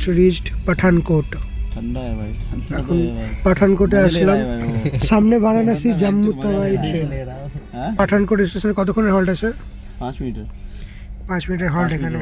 Just reached Pathankot এখন পাঠানকোটে আসলাম। সামনে বারাণসী জাম্মু তাওয়াই ট্রেন পাঠানকোট স্টেশনে কতক্ষণের হল্ট আছে? পাঁচ মিনিটের পাঁচ মিনিটের হল্ট এখানে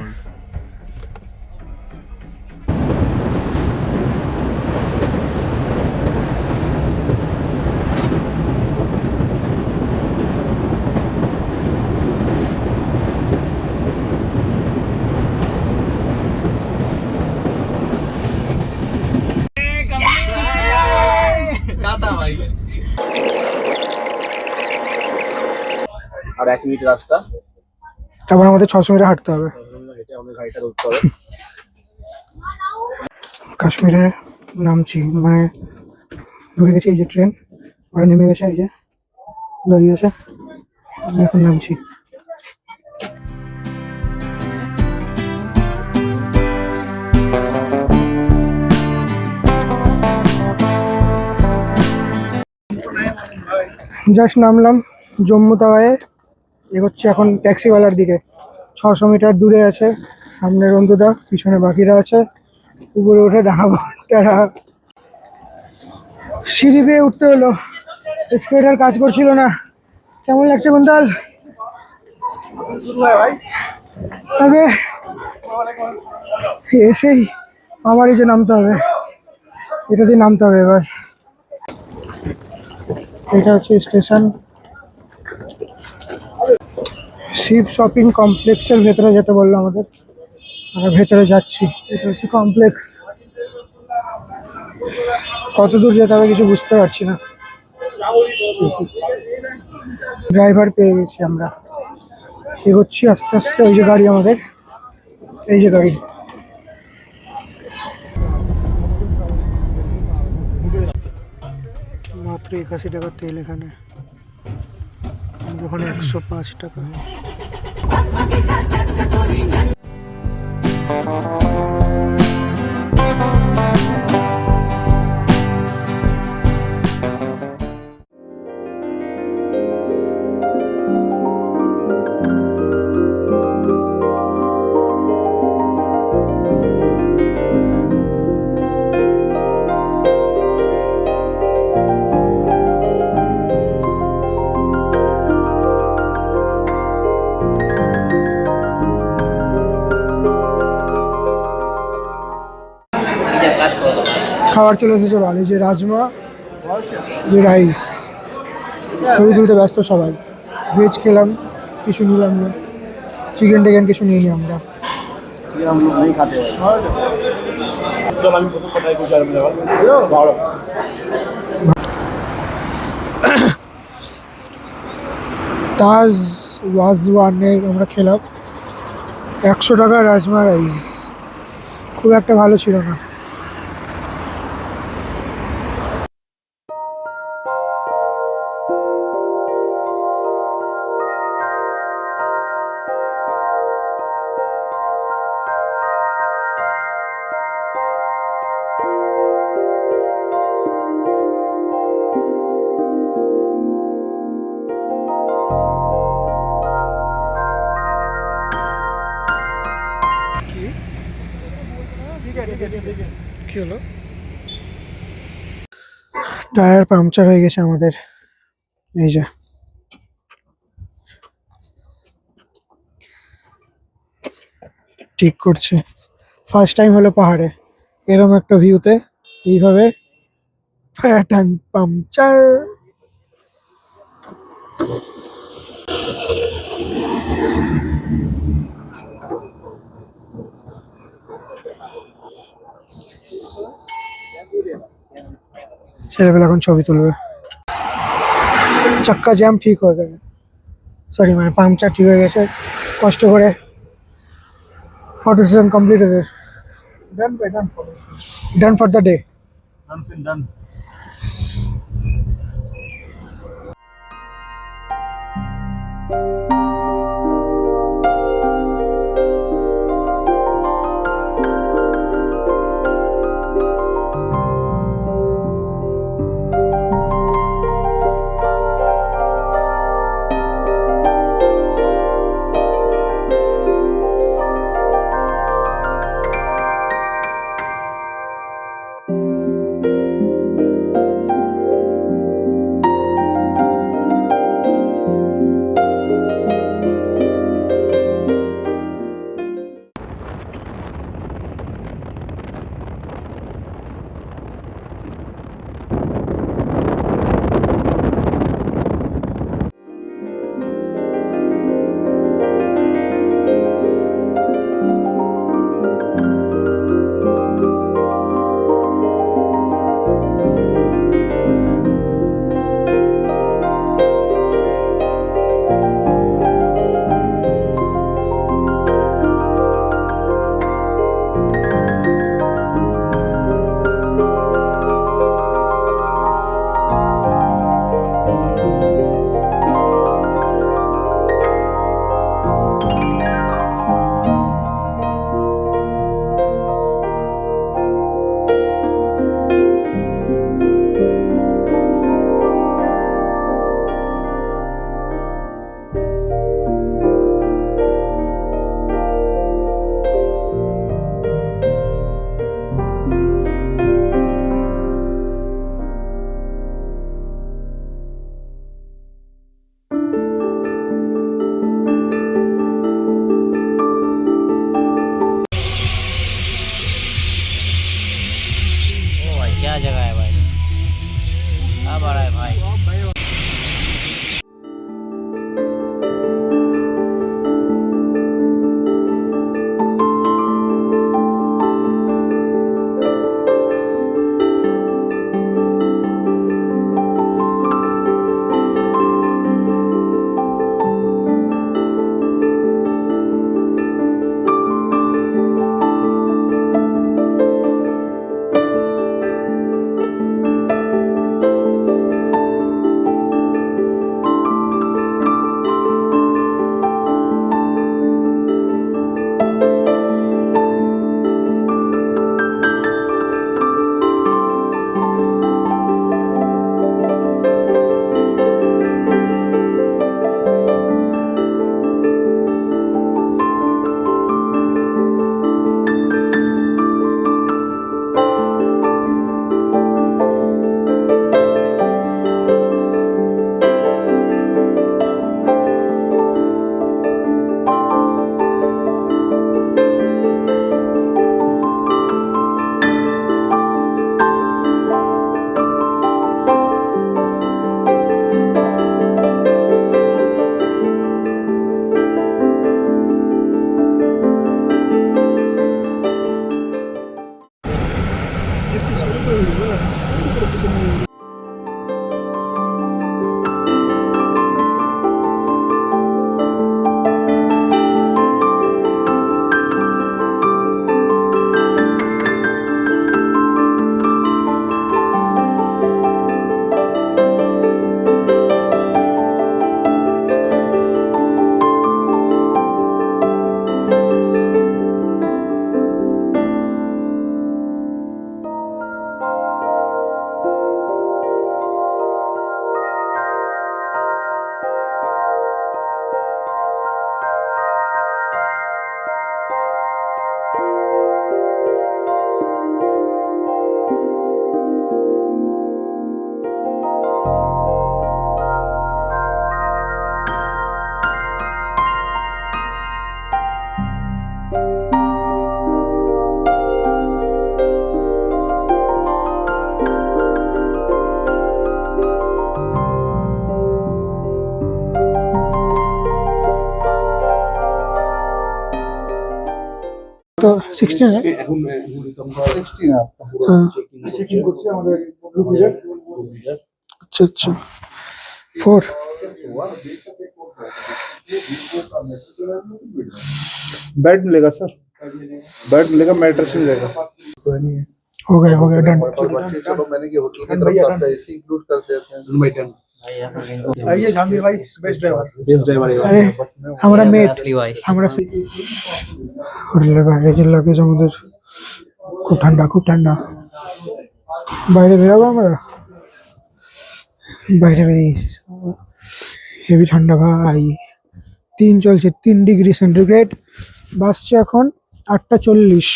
আর এক মিনিট রাস্তা। তারপর আমাদের ছশো মিটার হাঁটতে হবে। কাশ্মীরে নামছি মানে ঢুকে গেছি এই যে ট্রেন ওরা নেমে গেছে এই যে, দাঁড়িয়ে আছে এখন নামছি। জাস্ট নামলাম, জম্মু তাওয়ায়। এগোচ্ছি এখন ট্যাক্সিওয়ালার দিকে। ছশো মিটার দূরে আছে সামনে রন্দুদা পিছনে বাকিরা আছে। উপরে উঠে দেখাবো তারা। সিঁড়ি বেয়ে উঠতে হলো। স্কেটার কাজ করছিল না। কেমন লাগছে কুন্তল? তবে এসেই আমারই যে নামতে হবে। এটা দিয়ে নামতে হবে এবার। এটা হচ্ছে স্টেশন। শিব শপিং কমপ্লেক্সের ভেতরে যেতে বলল আমাদের। আমরা ভেতরে যাচ্ছি। এটা হচ্ছে কমপ্লেক্স। কত দূর যেতে হবে কিছু বুঝতে পারছি না। ড্রাইভার পেয়ে গেছি আমরা। এগোচ্ছি আস্তে আস্তে। ওই যে গাড়ি আমাদের। এই যে গাড়ি। মাত্র একাশি টাকার তেল এখানে। ওখানে একশো পাঁচ টাকা। Oh, oh, oh. খাবার চলে এসেছে ভালো যে রাজমা যে রাইস। ছবি তুলতে ব্যস্ত সবাই। ভেজ খেলাম, কিছু নিলাম না। চিকেন টিকেন কিছু নিয়ে নিই আমরা। তাজ ওয়াজওয়ানে আমরা খেলাম। একশো টাকা রাজমা রাইস। খুব একটা ভালো ছিল না। হলো? টায়ার পাংচার হয়ে গেছে আমাদের। এই যে। ঠিক করছে। ফার্স্ট টাইম হলো পাহাড়ে। এরকম একটা ভিউতে এইভাবে টায়ার পাংচার ছেলেবেলা এখন ছবি তুলবে। চাক্কা জ্যাম ঠিক হয়ে গেছে। সরি মানে পাংচার ঠিক হয়ে গেছে। কষ্ট করে ফটো সেশন কমপ্লিট হয়ে done done for the day 16 এখন 16 চেকিং আমাদের আচ্ছা আচ্ছা 4 बेड मिलेगा सर बेड मिलेगा मैट्रेस मिलेगा. हो गया हो गया डन चलो मैंने कि होटल की तरफ़ से एसी इंक्लूड कर देते हैं এই যে জাহাঙ্গীর ভাই বেস্ট ড্রাইভার বেস্ট ড্রাইভার আমরা মেট আমরা হোটেলের বাইরে যে লাগেজ আমাদের খুব ঠান্ডা খুব ঠান্ডা। বাইরে বেরাবো আমরা? বাইরে বেরিয়ে হেভি ঠান্ডা ভাই। তিন চলছে তিন ডিগ্রি সেন্টিগ্রেড বাসছে এখন আটটা চল্লিশ।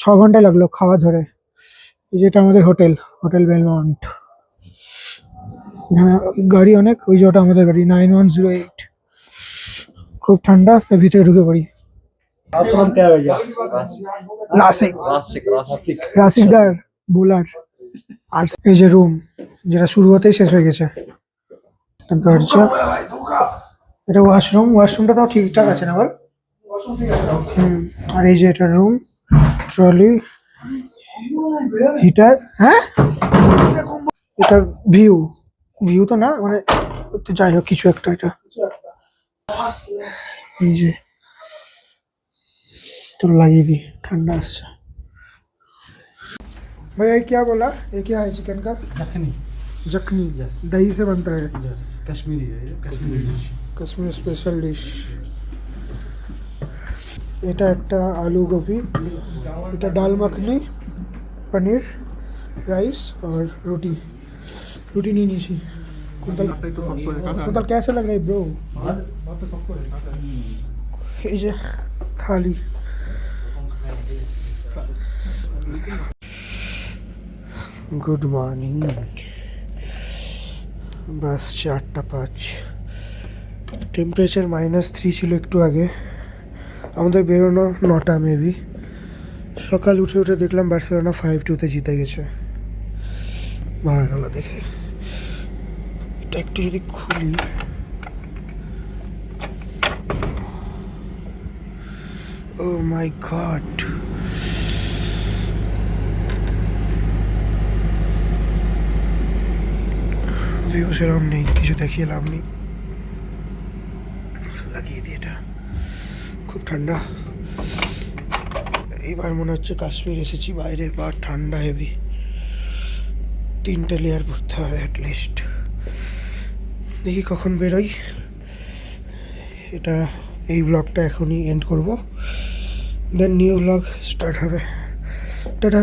ছ ঘণ্টা লাগল খাওয়া ধরে। এই যেটা আমাদের হোটেল হোটেল বেলমন্ট। এখানে গাড়ি অনেক ওই যে ওটা আমাদের গাড়ি নাইন ওয়ান জিরো এইট খুব ঠান্ডা তার ভিতরে ঢুকে পড়ি। নাসিক। রাশিদার বোলার। আর এই যে রুম যেটা শুরু হতেই শেষ হয়ে গেছে। দরজা। এটা ওয়াশরুম ওয়াশরুমটা তাও ঠিকঠাক আছে না বল? হুম আর এই যে এটা রুম ট্রলি হিটার হ্যাঁ? এটা ভিউ ভিউ তো না মানে তো যাই হোক কিছু একটা এটা এই যে তো লাগিয়ে দিই ঠান্ডা আসছে भैया ये क्या बोला ये क्या है चिकन का यखनी जखनी Yes. दही से बनता है यस कश्मीरी है ये Kashmiri dish Kashmir special dish এটা একটা আলু গোবি এটা ডাল মাখনি পনির রাইস और रोटी रोटी नहीं নিয়েছি কুন্তল কুন্তল कैसे लग रहा है ब्रो এই যে থালি গুড মর্নিং বাস চারটা পাঁচ টেম্পারেচার মাইনাস থ্রি ছিল একটু আগে আমাদের বেরোনো নটা মেবি সকাল উঠে উঠে দেখলাম বার্সেলোনা ফাইভ টুতে জিতে গেছে ভালো গেল দেখে। এটা একটু যদি খুলি। ও মাই গড। ভিউ সেরকম নেই, কিছু দেখিয়ে লাভ নেই। লাগিয়ে দিই এটা। খুব ঠান্ডা। এবার মনে হচ্ছে কাশ্মীর এসেছি, বাইরের বার ঠান্ডা হেভি তিনটে লেয়ার পড়তে হবে অ্যাটলিস্ট দেখি কখন বেরোই। এটা এই ব্লগটা এখনই এন্ড করব। দেন নিউ ব্লগ স্টার্ট হবে। টাটা।